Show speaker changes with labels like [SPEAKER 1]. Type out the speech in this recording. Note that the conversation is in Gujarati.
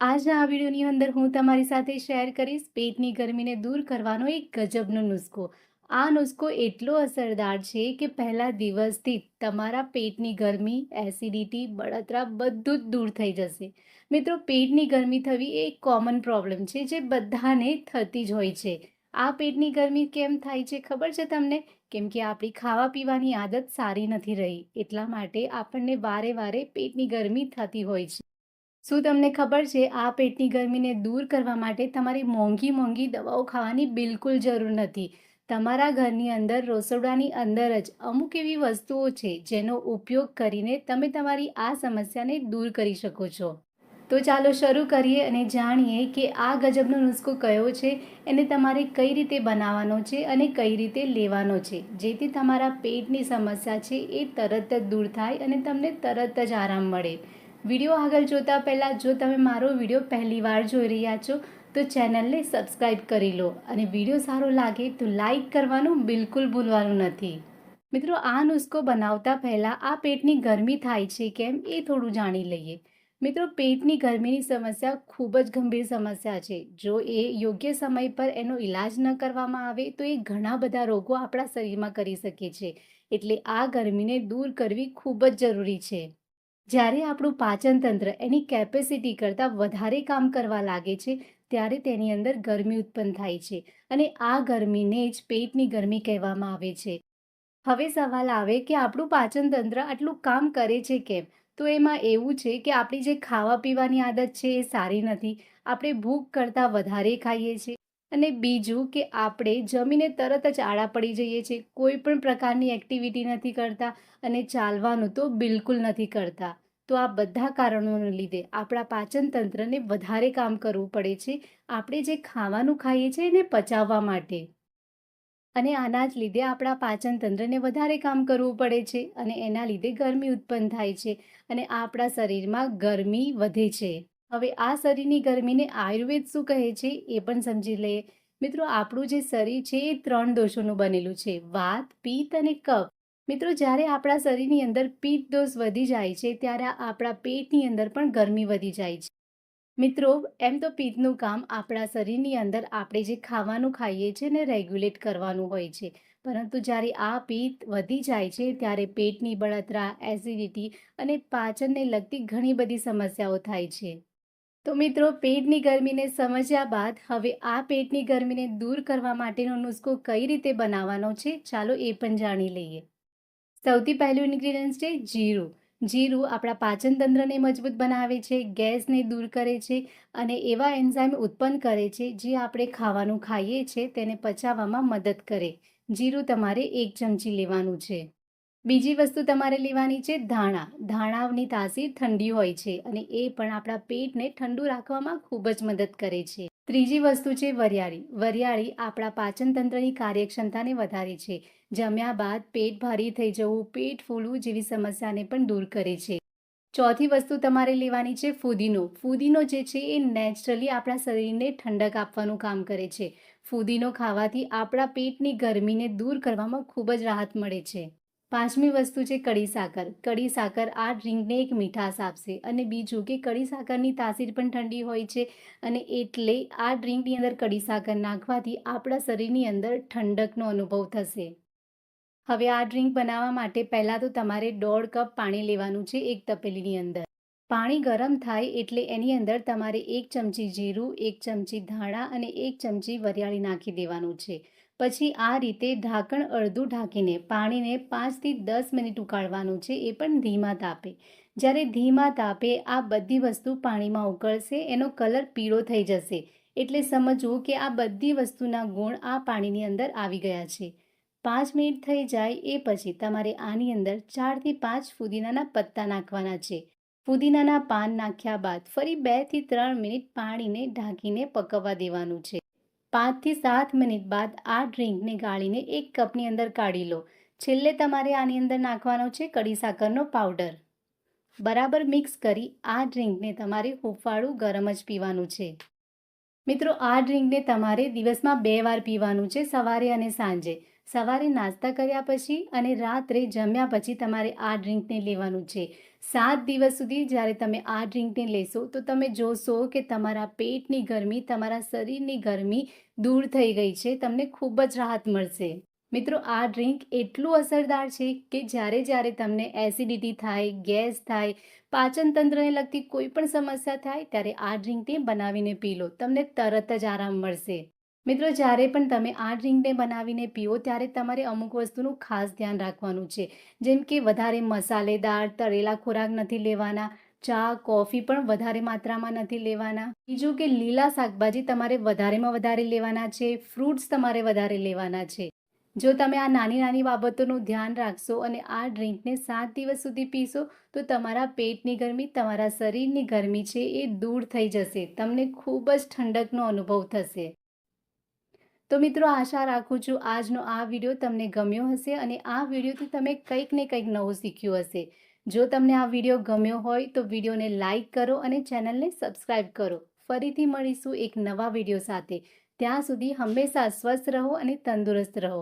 [SPEAKER 1] આજના આ વિડીયોની અંદર હું તમારી સાથે શેર કરીશ પેટની ગરમીને દૂર કરવાનો એક ગજબનો નુસ્ખો. આ નુસ્ખો એટલો અસરદાર છે કે પહેલા દિવસથી તમારા પેટની ગરમી, એસિડિટી, બળતરા બધું જ દૂર થઈ જશે. મિત્રો, પેટની ગરમી થવી એ કોમન પ્રોબ્લેમ છે જે બધાને થતી જ હોય છે. આ પેટની ગરમી કેમ થાય છે ખબર છે તમને? કેમ કે આપણી ખાવા પીવાની આદત સારી નથી રહી, એટલા માટે આપણને વારે વારે પેટની ગરમી થતી હોય છે. શું તમને ખબર છે, આ પેટની ગરમીને દૂર કરવા માટે તમારી મોંઘી મોંઘી દવાઓ ખાવાની બિલકુલ જરૂર નથી. તમારા ઘરની અંદર, રસોડાની અંદર જ અમુક એવી વસ્તુઓ છે, જેનો ઉપયોગ કરીને તમે તમારી આ સમસ્યાને દૂર કરી શકો છો. તો ચાલો શરૂ કરીએ અને જાણીએ કે આ ગજબનો નુસ્ખો કયો છે, એને તમારે કઈ રીતે બનાવવાનો છે અને કઈ રીતે લેવાનો છે. જેથી તમારા પેટની સમસ્યા છે એ તરત જ દૂર થાય અને તમને તરત જ આરામ મળે. વીડિયો આગળ જોતા પહેલાં જો તમે મારો વીડિયો પહેલી વાર જોઈ રહ્યા છો, તો ચેનલને સબસ્ક્રાઈબ કરી લો અને વીડિયો સારો લાગે તો લાઈક કરવાનું બિલકુલ ભૂલવાનું નથી. મિત્રો, આ નુસ્ખો બનાવતા પહેલાં આ પેટની ગરમી થાય છે કેમ એ થોડું જાણી લઈએ. મિત્રો, પેટની ગરમીની સમસ્યા ખૂબ જ ગંભીર સમસ્યા છે. જો એ યોગ્ય સમય પર એનો ઈલાજ ન કરવામાં આવે, તો એ ઘણા બધા રોગો આપણા શરીરમાં કરી શકે છે. એટલે આ ગરમીને દૂર કરવી ખૂબ જ જરૂરી છે. જ્યારે આપણું પાચનતંત્ર એની કેપેસિટી કરતાં વધારે કામ કરવા લાગે છે, ત્યારે તેની અંદર ગરમી ઉત્પન્ન થાય છે અને આ ગરમીને જ પેટની ગરમી કહેવામાં આવે છે. હવે સવાલ આવે કે આપણું પાચન તંત્ર આટલું કામ કરે છે કેમ? તો એમાં એવું છે કે આપણી જે ખાવા પીવાની આદત છે એ સારી નથી. આપણે ભૂખ કરતાં વધારે ખાઈએ છીએ. અને બીજું કે આપણે જમીને તરત જ આડા પડી જઈએ છીએ. કોઈ પણ પ્રકારની એક્ટિવિટી નથી કરતા અને ચાલવાનું તો બિલકુલ નથી કરતા. તો આ બધા કારણોને લીધે આપણા પાચન તંત્રને વધારે કામ કરવું પડે છે. આપણે જે ખાવાનું ખાઈએ છીએ એને પચાવવા માટે. અને આના જ લીધે આપણા પાચન તંત્રને વધારે કામ કરવું પડે છે અને એના લીધે ગરમી ઉત્પન્ન થાય છે અને આપણા શરીરમાં ગરમી વધે છે. હવે આ શરીરની ગરમીને આયુર્વેદ શું કહે છે એ પણ સમજી લઈએ. મિત્રો, આપણું જે શરીર છે એ ત્રણ દોષોનું બનેલું છે. વાત, પિત્ત અને કફ. મિત્રો, જ્યારે આપણા શરીરની અંદર પિત્ત દોષ વધી જાય છે, ત્યારે આપણા પેટની અંદર પણ ગરમી વધી જાય છે. મિત્રો, એમ તો પિત્તનું કામ આપણા શરીરની અંદર આપણે જે ખાવાનું ખાઈએ છીએ ને રેગ્યુલેટ કરવાનું હોય છે. પરંતુ જ્યારે આ પિત્ત વધી જાય છે, ત્યારે પેટની બળતરા, એસિડિટી અને પાચનને લગતી ઘણી બધી સમસ્યાઓ થાય છે. તો મિત્રો, પેટની ગરમીને સમજ્યા બાદ હવે આ પેટની ગરમીને દૂર કરવા માટેનો નુસ્ખો કઈ રીતે બનાવવાનો છે, ચાલો એ પણ જાણી લઈએ. સૌથી પહેલું ઇન્ગ્રીડિયન્ટ છે જીરું. જીરું આપણા પાચન તંત્રને મજબૂત બનાવે છે, ગેસને દૂર કરે છે અને એવા એન્ઝાઇમ ઉત્પન્ન કરે છે જે આપણે ખાવાનું ખાઈએ છીએ તેને પચાવવામાં મદદ કરે. જીરું તમારે એક ચમચી લેવાનું છે. બીજી વસ્તુ તમારે લેવાની છે ધાણા. ધાણાની તાસીર ઠંડી હોય છે અને એ પણ આપણા પેટને ઠંડુ રાખવામાં ખૂબ જ મદદ કરે છે. ત્રીજી વસ્તુ છે વરિયાળી. વરિયાળી આપણા પાચનતંત્રની કાર્યક્ષમતાને વધારે છે. જમ્યા બાદ પેટ ભારી થઈ જવું, પેટ ફૂલવું જેવી સમસ્યાને પણ દૂર કરે છે. ચોથી વસ્તુ તમારે લેવાની છે ફુદીનો. ફુદીનો જે છે એ નેચરલી આપણા શરીરને ઠંડક આપવાનું કામ કરે છે. ફુદીનો ખાવાથી આપણા પેટની ગરમીને દૂર કરવામાં ખૂબ જ રાહત મળે છે. પાંચમી વસ્તુ છે કડી સાકર. કડી સાકર આ ડ્રિંકને એક મીઠાશ આપશે અને બીજું કે કડી સાકરની તાસીર પણ ઠંડી હોય છે અને એટલે આ ડ્રિંકની અંદર કડી સાકર નાખવાથી આપણા શરીરની અંદર ઠંડકનો અનુભવ થશે. હવે આ ડ્રિંક બનાવવા માટે પહેલાં તો તમારે દોઢ કપ પાણી લેવાનું છે એક તપેલીની અંદર. પાણી ગરમ થાય એટલે એની અંદર તમારે એક ચમચી જીરું, એક ચમચી ધાણા અને એક ચમચી વરિયાળી નાખી દેવાનું છે. પછી આ રીતે ઢાંકણ અડધું ઢાંકીને પાણીને પાંચથી દસ મિનિટ ઉકાળવાનું છે, એ પણ ધીમા તાપે. જ્યારે ધીમા તાપે આ બધી વસ્તુ પાણીમાં ઉકળશે, એનો કલર પીળો થઈ જશે. એટલે સમજવું કે આ બધી વસ્તુના ગુણ આ પાણીની અંદર આવી ગયા છે. પાંચ મિનિટ થઈ જાય એ પછી તમારે આની અંદર ચારથી પાંચ ફુદીનાના પત્તા નાખવાના છે. ફુદીનાના પાન નાખ્યા બાદ ફરી બેથી ત્રણ મિનિટ પાણીને ઢાંકીને પકવવા દેવાનું છે. પાંચથી સાત મિનિટ બાદ આ ડ્રિંકને ગાળીને એક કપની અંદર કાઢી લો. છેલ્લે તમારે આની અંદર નાખવાનો છે કડી સાકરનો પાવડર. બરાબર મિક્સ કરી આ ડ્રિંકને તમારે હૂંફાળું ગરમ જ પીવાનું છે. મિત્રો, આ ડ્રિંકને તમારે દિવસમાં બે વાર પીવાનું છે, સવારે અને સાંજે. સવારે નાસ્તા કર્યા પછી અને રાત્રે જમ્યા પછી તમારે આ ડ્રિંકને લેવાનું છે. સાત દિવસ સુધી જ્યારે તમે આ ડ્રિંકને લેશો, તો તમે જોશો કે તમારા પેટની ગરમી, તમારા શરીરની ગરમી દૂર થઈ ગઈ છે. તમને ખૂબ જ રાહત મળશે. મિત્રો, આ ડ્રિંક એટલું અસરદાર છે કે જ્યારે જ્યારે તમને એસિડિટી થાય, ગેસ થાય પાચનતંત્રને લગતી કોઈ પણ સમસ્યા થાય, ત્યારે આ ડ્રિંકને બનાવીને પી લો. તમને તરત જ આરામ મળશે. મિત્રો, જ્યારે પણ તમે આ ડ્રિંકને બનાવીને પીઓ, ત્યારે તમારે અમુક વસ્તુનું ખાસ ધ્યાન રાખવાનું છે. જેમ કે, વધારે મસાલેદાર, તળેલા ખોરાક નથી લેવાના, ચા, કોફી પણ વધારે માત્રામાં નથી લેવાના. બીજું કે, લીલા શાકભાજી તમારે વધારેમાં વધારે લેવાના છે ફ્રૂટ્સ તમારે વધારે લેવાના છે. જો તમે આ નાની નાની બાબતોનું ધ્યાન રાખશો અને આ ડ્રિંકને સાત દિવસ સુધી પીશો, તો તમારા પેટની ગરમી, તમારા શરીરની ગરમી છે એ દૂર થઈ જશે. તમને ખૂબ જ ઠંડકનો અનુભવ થશે. તો મિત્રો, આશા રાખું છું આજનો આ વીડિયો તમને ગમ્યો હશે અને આ વિડીયોથી તમે કંઈક ને કંઈક નવું શીખ્યું હશે. જો તમને આ વીડિયો ગમ્યો હોય તો વિડીયોને લાઇક કરો અને ચેનલને સબસ્ક્રાઈબ કરો. ફરીથી મળીશું એક નવા વીડિયો સાથે. ત્યાં સુધી હંમેશા સ્વસ્થ રહો અને તંદુરસ્ત રહો.